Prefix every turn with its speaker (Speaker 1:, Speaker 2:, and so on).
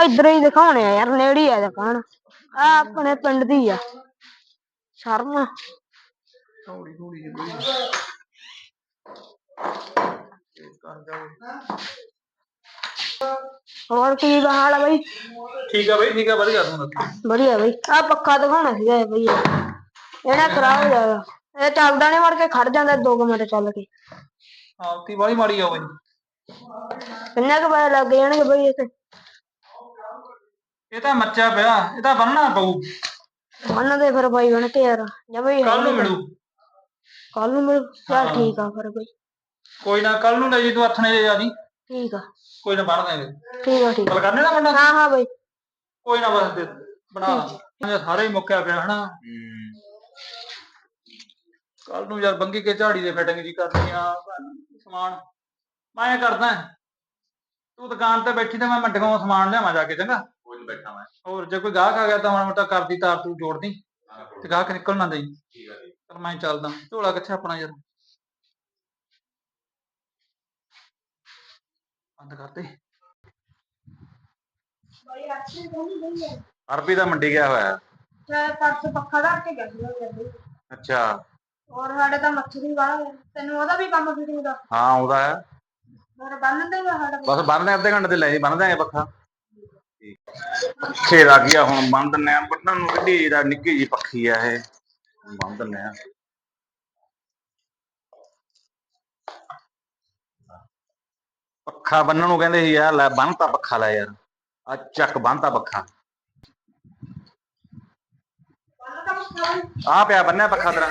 Speaker 1: ਇੱਧਰ ਹੀ ਦਿਖਾਉਣੇ ਆ ਯਾਰ ਨੇੜੇ ਹੀ ਆ ਦੁਕਾਨ। ਆ ਆਪਣੇ ਪਿੰਡ ਦੀ ਆ ਸ਼ਰਮਾ
Speaker 2: ਥੋੜੀ ਥੋੜੀ ਜਿਹੀ ਬਈ ਇਹ ਕਰ ਜਾਓ
Speaker 1: ਹੋਰ ਕੀ ਹਾਲ ਆ ਬਈ?
Speaker 2: ਠੀਕ ਆ ਬਈ ਠੀਕ ਆ ਵਧੀਆ ਤੂੰ ਦੱਸ।
Speaker 1: ਵਧੀਆ ਬਈ। ਆ ਪੱਖਾ ਦਿਖਾਉਣਾ ਸੀਗਾ ਇਹ ਬਈ। ਇਹਨਾਂ ਖਰਾਬ ਹੋ ਜਾਏਗਾ ਇਹ ਚੱਲਦਾ ਨਹੀਂ ਮੜ ਕੇ ਖੜ ਜਾਂਦਾ 2 ਮਿੰਟ ਚੱਲ ਕੇ।
Speaker 2: ਹਾਲਤੀ ਵਾਲੀ ਮਾੜੀ ਆ ਬਈ।
Speaker 1: ਕਿੰਨੇ ਕੁ ਪੈਸੇ ਲੱਗ ਜਾਣਗੇ ਬਈ ਇਹ
Speaker 2: ਇਹ ਤਾਂ ਮੱਚਾ ਪਿਆ ਇਹ ਤਾਂ ਬੰਨਣਾ ਪਊ।
Speaker 1: ਮੰਨ ਦੇ ਫਿਰ ਬਾਈ ਬਣ ਕੇ ਯਾਰ ਜਾਂ ਬਈ
Speaker 2: ਕੱਲ ਨੂੰ ਮਿਲੂ।
Speaker 1: ਕੱਲ ਨੂੰ ਮਿਲ ਚੱਲ ਠੀਕ ਆ ਫਿਰ ਬਈ।
Speaker 2: ਕੋਈ ਨਾ ਕੱਲ ਨੂੰ ਲੈ ਜੀ ਤੂੰ ਨੇ ਜਾ ਦੀ
Speaker 1: ਠੀਕ ਆ।
Speaker 2: ਕੋਈ ਨਾ ਬਣ ਦਾਂਗੇ।
Speaker 1: ਠੀਕ ਆ ਠੀਕ ਆ।
Speaker 2: ਕਰਨੇ ਦਾ ਮੁੰਡਾ
Speaker 1: ਹਾਂ ਹਾਂ ਬਈ।
Speaker 2: ਕੋਈ ਨਾ ਬਸ ਦੇ ਬਣਾ ਦਾਂਗੇ ਸਾਰੇ ਹੀ ਮੁੱਕਿਆ ਪਿਆ ਹਨਾ। ਕੱਲ ਨੂੰ ਯਾਰ ਬੰਗੀ ਕੇ ਝਾੜੀ ਦੇ ਫਿਟਿੰਗ ਜੀ ਕਰਨੀ ਆ ਸਮਾਨ। ਮੈਂ ਕਰਦਾ ਤੂੰ ਦੁਕਾਨ ਤੇ ਬੈਠੀ ਤੇ ਮੈਂ ਮੰਡੀੋਂ ਸਮਾਨ ਲਿਆਵਾਂ ਜਾ ਕੇ ਚੰਗਾ।
Speaker 3: ਨੀ ਬੈਠਾ ਮੈਂ।
Speaker 2: ਹੋਰ ਜੇ ਕੋਈ ਗਾਹਕ ਆ ਗਿਆ ਤਾਂ ਮਾੜਾ ਮੋਟਾ ਕਰਦੀ ਤਾਰ ਤੂੰ ਜੋੜਦੀ ਤੇ ਗਾਹਕ ਨਿਕਲ ਨਾ ਦੇਈ।
Speaker 3: ਠੀਕ ਆ ਜੀ।
Speaker 2: ਚਲ ਮੈਂ ਚੱਲਦਾ। ਝੋਲਾ ਕਿੱਥੇ ਆਪਣਾ ਯਾਰ? ਬੰਦ ਕਰ ਦੇ।
Speaker 1: ਬਾਈ ਅੱਛੀ ਨਹੀਂ ਬਈ
Speaker 3: ਅਰਬੀ ਦਾ ਮੰਡੀ ਗਿਆ ਹੋਇਆ।
Speaker 1: ਤੇ ਪਰਸ ਪੱਖਾ ਧਰ ਕੇ ਗਿਆ ਸੀ
Speaker 3: ਅੱਛਾ।
Speaker 1: ਔਰ ਸਾਡੇ ਤਾਂ ਮੱਛਰੀ ਵਾਲਾ ਤੈਨੂੰ ਉਹਦਾ ਵੀ ਕੰਮ ਫਿਟਿੰਗ ਦਾ
Speaker 3: ਹਾਂ ਉਹਦਾ ਹੈ।
Speaker 1: ਹੋਰ ਬੰਨ ਦੇਗਾ ਸਾਡਾ
Speaker 3: ਬਸ ਬੰਨਦੇ ਅੱਧੇ ਘੰਟੇ ਤੇ ਲੈ ਜੀ ਬੰਨ ਦਾਂਗੇ ਪੱਖਾ। ਪੱਖੇ ਲੱਗ ਗਿਆ ਹੁਣ ਬੰਨ ਦਿੰਨੇ ਆ ਬੰਨਣ ਨੂੰ ਕਿੱਡੀ ਜਿਹੜਾ ਨਿੱਕੀ ਜੀ ਪੱਖੀ ਆ ਇਹ। ਬੰਨ ਦਿੰਨੇ ਆ ਪੱਖਾ ਬੰਨਣ ਨੂੰ ਕਹਿੰਦੇ ਸੀ ਯਾਰ ਲੈ ਬੰਨਤਾ ਪੱਖਾ ਲੈ ਯਾਰ ਆ ਚੱਕ ਬੰਨਤਾ ਪੱਖਾ। ਆ ਪਿਆ ਬੰਨਿਆ ਪੱਖਾ ਤੇਰਾ।